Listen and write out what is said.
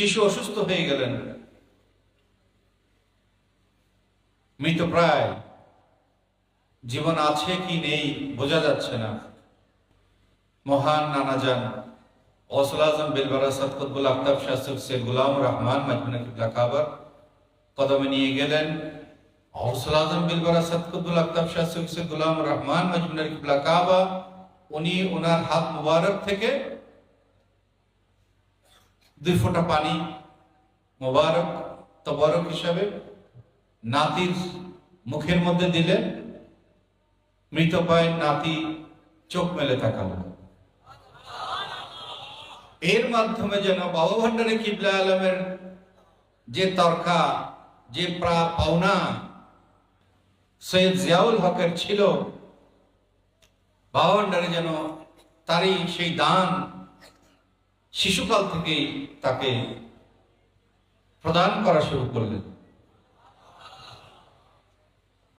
শিশু অসুস্থ হয়ে গেলেন। মৃত প্রায় জীবন আছে কি নেই বোঝা যাচ্ছে না। মহান নানা যান আজম বিলবারা আফতাব সে গুলাম রহমান মজমুনা কিবলা কাবার কদমে নিয়ে গেলেন। গৌসুল আজম বিলবারা সদকুল আফতাব শাসক সে গুলাম রহমান মজমুনা কিবলা কাবা উনি ওনার হাত মুবারক থেকে দুই ফোঁটা পানি মোবারক, তবরক হিসাবে নাতির মুখের মধ্যে দিলেন মৃত পায় নাতি চোখ মেলে তাকালো। এর মাধ্যমে যেন বাবা ভান্ডারে কিবলা আলমের যে তর্কা, যে প্রা পাওনা, সৈয়দ জিয়াউল হকের ছিল বাবা ভান্ডারে যেন তারই সেই দান শিশুকাল থেকেই তাকে প্রদান করা শুরু করলেন।